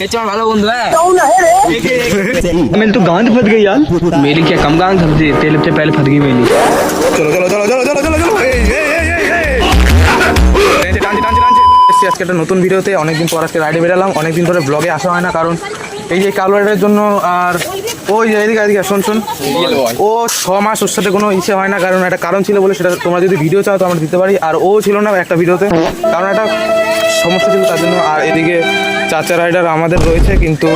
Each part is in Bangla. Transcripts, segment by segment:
হচ্ছে আমার ভালো বন্ধু হ্যাঁ मेरी तो गांड फट गई यार मेरी क्या कम गांग थी तेल से पहले फट गई मेरी চলো চলো চলো চলো চলো চলো চলো এই এই এই এই এই টানছে টানছে টানছে টানছে এসছি আজকে একটা নতুন ভিডিওতে অনেকদিন পর আজকে রাইডে বেরালাম অনেকদিন ধরে ব্লগে আসা হয় না কারণ এই যে কালো রাইডের জন্য আর ওই এদিকে এদিকে শোন শোন। ও ছ মাস ওর সাথে কোনো ইচ্ছে হয় না কারণ একটা কারণ ছিল বলে সেটা তোমরা যদি ভিডিও চাও তো আমরা দিতে পারি। আর ও ছিল না একটা ভিডিওতে কারণ একটা সমস্যা ছিল তার জন্য। আর এদিকে চাচা রাইডার আমাদের রয়েছে কিন্তু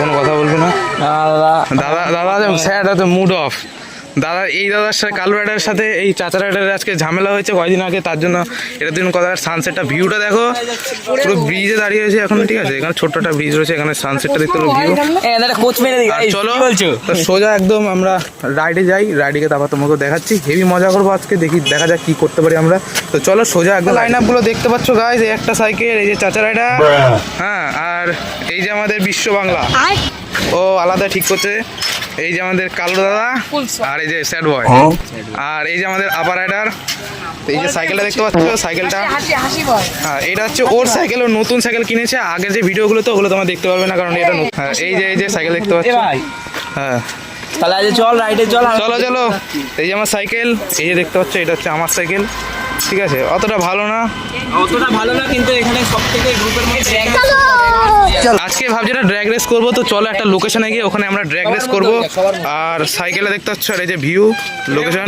কোনো কথা বলবে না। দাদা। দাদা স্যার মুড অফ দাদা এই দাদার সাথে কালো রাইডারের সাথে এই চাচা রাইডারের আজকে ঝামেলা হয়েছে কয়দিন আগে তার জন্য এটা দিন কথা সানসেটটা ভিউটা দেখো। পুরো ব্রিজে দাঁড়িয়ে আছে এখন ঠিক আছে? এখানে ছোট্ট একটা ব্রিজ রয়েছে এখানে সানসেটটা দেখতে পারো ভিউ আর চলো তো সোজা একদম আমরা রাইডে যাই রাইডে তারপর তোমাকে দেখাচ্ছি। হেভি মজা করব আজকে দেখি দেখা যাক কি করতে পারি আমরা। তো চলো সোজা একদম লাইন আপগুলো দেখতে পাচ্ছ গাইজ এই একটা সাইকেল এই যে চাচা রাইডার। হ্যাঁ আর এই যে আমাদের বিশ্ব বাংলা। ও আলাদা ঠিক করছে। এই যে আমাদের কালো দাদা আর এই যে স্যাড বয়। আর এই যে আমাদের আপার রাইডার এই যে সাইকেলটা দেখতে পাচ্ছ সাইকেলটা? হ্যাঁ এটা হচ্ছে ওর সাইকেল ও নতুন সাইকেল কিনেছে আগের যে ভিডিওগুলো তো ওগুলো তোমরা দেখতে পারবে না কারণ এটা নতুন। হ্যাঁ এই যে এই যে সাইকেল দেখতে পাচ্ছ। হ্যাঁ। তাহলে আজ চল রাইডে চল চলো চলো। এই যে আমার সাইকেল এই যে দেখতে পাচ্ছ এটা হচ্ছে আমার সাইকেল। ঠিক আছে অতটা ভালো না? অতটা ভালো না কিন্তু এখানে সব থেকে গ্রুপের মধ্যে আজকে ভাবছি একটা ড্র্যাগ রেস করব তো চলো একটা লোকেশনে গিয়ে ওখানে আমরা ড্র্যাগ রেস করব। আর সাইকেলে দেখতে পাচ্ছ আর এই যে ভিউ লোকেশন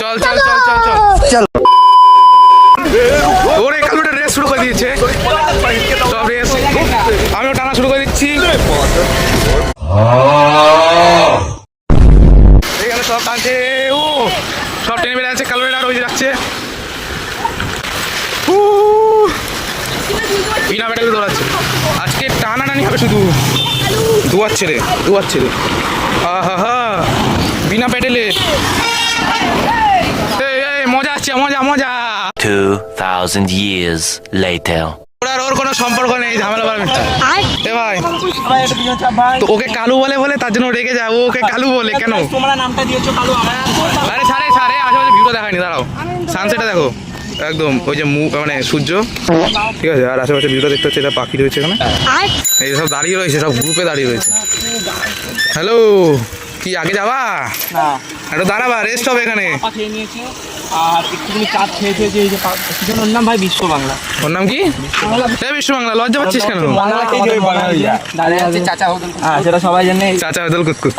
চল চল চল চল চল। চল। ওরে কালুটা রেস শুরু করে দিয়েছে। সব রেস আমিও টানা শুরু করে দিচ্ছি এখানে সব টানছে ও সব টেনে বেড়ে আছে কালো আর ওই যে যাচ্ছে উ, বিনা পেটালে দৌড়াচ্ছে আজকে টানা টানি হবে শুধু দুয়াচ্ছে রে দুয়াচ্ছে রে। আহা হা বিনা পেটেলে এই, এই, মজা আসছে মজা মজা। 2,000 years later. ওর আর ওর কোনো সম্পর্ক নেই ঝামেলা পারবে এ ভাই। তো ওকে কালু বলে বলে তার জন্য রেগে যায়। ওকে কালু বলে কেন? তোমরা নামটা দিয়েছ কালো আমার আরে ছাড়ে ছাড়ে আশেপাশে ভিউটা দেখায়নি দাঁড়াও। সানসেটটা দেখো। একদম ওই যে মু মানে সূর্য। ঠিক আছে আর আশেপাশে ভিউটা দেখতে হচ্ছে এটা পাখি রয়েছে এখানে। এই সব দাঁড়িয়ে রয়েছে সব গ্রুপে দাঁড়িয়ে রয়েছে। হ্যালো কি আগে যাবা? না। একটু দাঁড়াবা রেস্ট হবে এখানে। খেয়ে নিয়েছে আর একটুখানি চাপ খেয়েছে এই যে পা- কি যেন ওর নাম ভাই? বিশ্ব বাংলা। ওর নাম কি? বিশ্ব বাংলা লজ্জা পাচ্ছিস কেন? দাঁড়িয়ে আছে চাচা হ্যাঁ সেটা সবাই জানে। চাচা কুতকুত।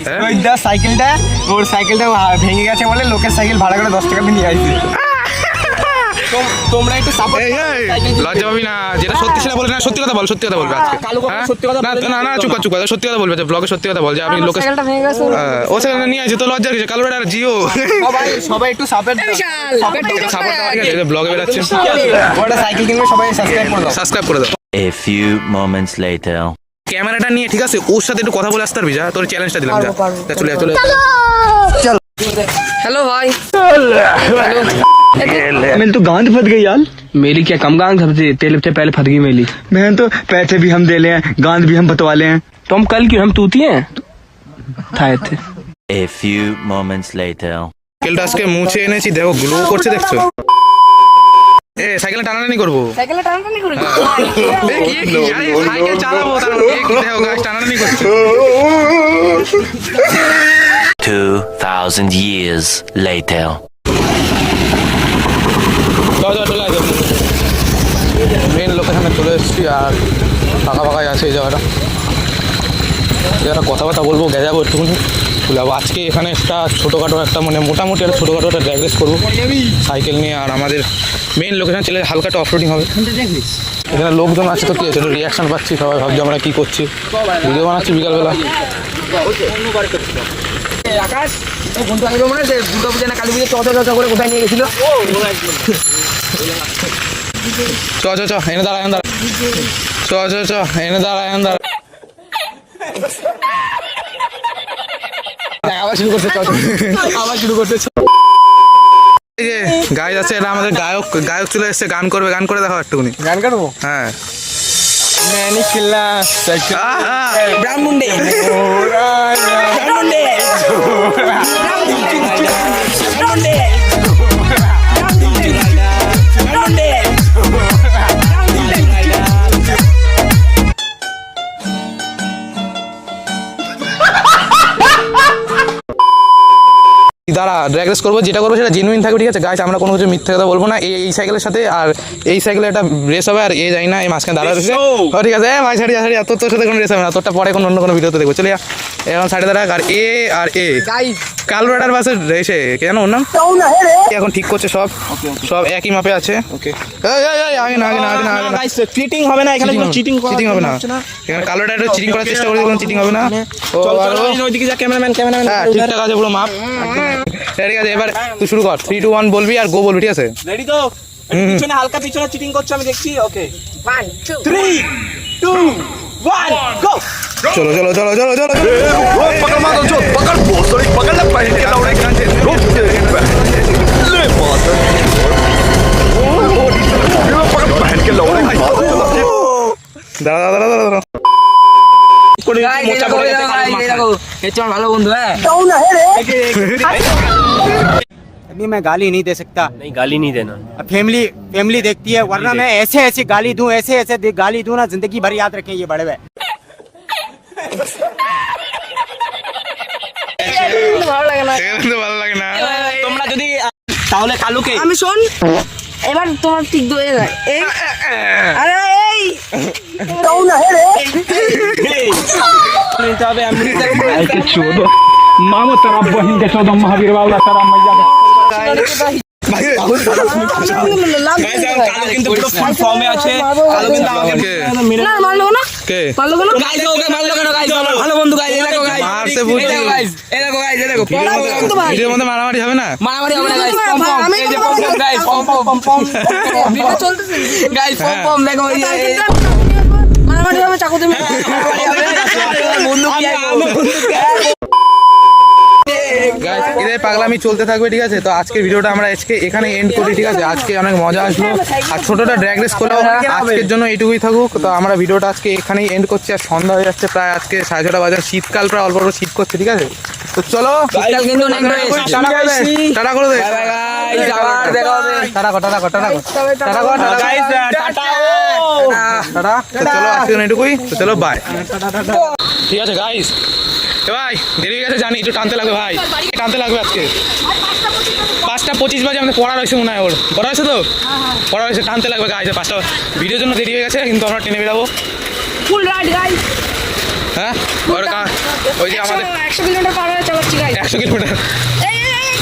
হ্যাঁ? দা সাইকেলটা ওর সাইকেলটা ভেঙে গেছে বলে লোকের সাইকেল ভাড়া করে দশ টাকা দিয়ে নিয়ে আসছে তোমরা একটু সাপোর্ট লজ্জা পাবি না। যেটা হ্যাঁ। সত্যি সেটা বলে না সত্যি কথা বল সত্যি কথা বলবে হ্যাঁ, আজকে। হ্যাঁ? সত্যি কথা না না চুপ চুপ সত্যি কথা বলবে ব্লগে সত্যি কথা বল যে আমি লোকে ও সেখানে নিয়ে আছে তো লজ্জার কিছু কালো আর জিও। সবাই সবাই একটু সাপোর্ট সাপোর্ট সাপোর্ট ব্লগে বেরাচ্ছে ওটা সাইকেল কিনবে সবাই সাবস্ক্রাইব করে দাও। সাবস্ক্রাইব করে দাও। এ ফিউ মোমেন্টস লেটার ক্যামেরাটা নিয়ে ঠিক আছে ওর সাথে একটু কথা বলে আসতে পারবি যা তোর চ্যালেঞ্জটা দিলাম যা। চলে চলে হ্যালো ভাই। मेरी तो गांड फट गई यार मेरी क्या कम गांग थी तेल से पहले फट गई मेरी मैं तो पैसे भी हम दे ले हैं गांड भी हम बतवा ले हैं तो हम कल क्यों हम तूती हैं थाए थे A few moments later. সাইকেলটা আজকে মুছে এনেছি দেখো গ্লো করছে দেখছো এ সাইকেল টানাটানি করবো সাইকেলে টানাটানি করে এ, কি, কি, আরে, সাইকেল চালাবো তার এ, কি দেখো গাছ টানাটানি করছে 2,000 years later. চল চল চলে মেন লোকেশনে চলে এসেছি আর ফাঁকা ফাঁকাই আছে এই জায়গাটা। জায়গাটা কথাবার্তা বলব গেজাবো একটুখানি। চলে যাব। আজকে এখানে একটা ছোটোখাটো একটা মানে মোটামুটি একটা ছোটোখাটো একটা ড্র্যাগ রেস করব। সাইকেল নিয়ে আর আমাদের মেন লোকেশন চলে হালকা একটা অফরোডিং হবে। এখানে লোকজন আছে তো কি আছে? একটু রিয়াকশন পাচ্ছি, সবাই ভাবছি আমরা কী করছি। ভিডিও বানাচ্ছি বিকালবেলা। আকাশ এই মানে দুর্গা না কালী পুজো করে কোথায় নিয়ে গেছিল? চ চ চ এনে দাঁড়া এনে দাঁড়া। চ চ চ এনে দাঁড়া এনে দাঁড়া। আবার শুরু করতে চল আবার শুরু করতে আছে এটা আমাদের গায়ক গায়ক চলে এসেছে গান করবে গান করে দেখো একটুখানি। গান করব? হ্যাঁ। ম্যানিকিল্লা দাঁড়া ড্র্যাগ রেস করব যেটা করব সেটা জেনুইন থাকবে ঠিক আছে? গাছ আমরা কোনো কিছু মিথ্যে কথা বলব না। এই এই সাইকেলের সাথে আর এই সাইকেলে একটা রেস হবে আর এ যাই না এই মাঝখানে দাঁড়া রয়েছে। ঠিক আছে ভাই ছাড়ি ছাড়ি তোর তোর সাথে কোনো রেস হবে না। তোরটা পরে কোনো অন্য কোনো ভিডিওতে দেখব। চলে যা। এখন সাইডে দাঁড়া আর এ আর এ। গাইস কালো রাডার বাসে রেসে কে জানো ওর নাম? এখন ঠিক করছে সব? সব একই মাপে আছে। ওকে আগে না আগে না আগে না আগে না। চিটিং হবে না এখানে চিটিং চিটিং হবে না। এখানে চিটিং করার চেষ্টা করি কোনো চিটিং হবে না। ও আর। ওইদিকে যা ক্যামেরাম্যান ক্যামেরাম্যান হ্যাঁ ঠিকঠাক আছে পুরো মাপ। ঠিক আছে এবার তুই শুরু কর। থ্রি টু ওয়ান বলবি আর গো বলবি ঠিক আছে? রেডি তো? পিছনে হালকা পিছনে চিটিং করছ আমি দেখছি। ওকে 1 2 3 2 1 গো চলো চলো চলো চলো চলো पकड़ मारो जो पकड़ भोसड़ी पकड़ ले पहन के लौड़े रुक तेरी बहन ले माता पकड़ पहन के लौड़े দাঁড়া দাঁড়া দাঁড়া দাঁড়া করে মোচা পড়ে গেছে কারোর মাথায়। ভালো বন্ধু হ্যাঁ अभी मैं गाली नहीं दे सकता नहीं गाली नहीं देना अब फैमिली फैमिली देखती है वरना मैं ऐसे ऐसे गाली दूं ऐसे ऐसे दे- गाली दूं ना जिंदगी भर याद रखें ये बड़े हुए কিন্তু ভালো লাগে না তোমরা যদি তাহলে কালুকে আমি শোন এবার তোমার ঠিক ধরে যায় এই আরে এই নিতে হবে আমি লাভ Guys, এখন কালু কিন্তু পুরো ফুল ফর্মে মারামারি হবে না মারামারি হবে না মারামারি চাকু তুমি গাইস এদের পাগলামি চলতে থাকবে ঠিক আছে? তো আজকে ভিডিওটা আমরা আজকে এখানে এন্ড করি ঠিক আছে? আজকে অনেক মজা আসলো। আর ছোটটা ড্র্যাগ রেস করলেও আজকের জন্য এইটুকুই থাকুক। তো আমরা ভিডিওটা আজকে এখানেই এন্ড করছি। আর সন্ধ্যা হয়ে যাচ্ছে প্রায় আজকে সাড়ে ছটা বাজার শীতকাল প্রায় অল্প অল্প শীত করছে ঠিক আছে? তো চলো। কিন্তু টাটা করে দে, টাটা করে। দে। গাইস আবার দেখা হবে টাটা কর টাটা কর। টাটা কর টাটা কর। Tata guys tata. টাটা। তো চলো আজকে জন্য এইটুকুই। তো চলো বাই। ঠিক আছে গাইস ভাই দেরি হয়ে গেছে জানি একটু টানতে লাগবে ভাই। টানতে লাগবে আজকে। পাঁচটা পঁচিশ বাজে আমাদের পড়া রয়েছে মনে হয় ওর। পড়া রয়েছে তো? পড়া রয়েছে টানতে লাগবে গাইছে পাঁচটা। ভিডিওর জন্য দেরি হয়ে গেছে কিন্তু আমরা টেনে বেরাবো ফুল রাইড গাইস হ্যাঁ? ওর কা- ওই যে আমাদের একশো কিলোমিটার পার হয়ে চালাচ্ছি গাইস একশো কিলোমিটার। এই এই এই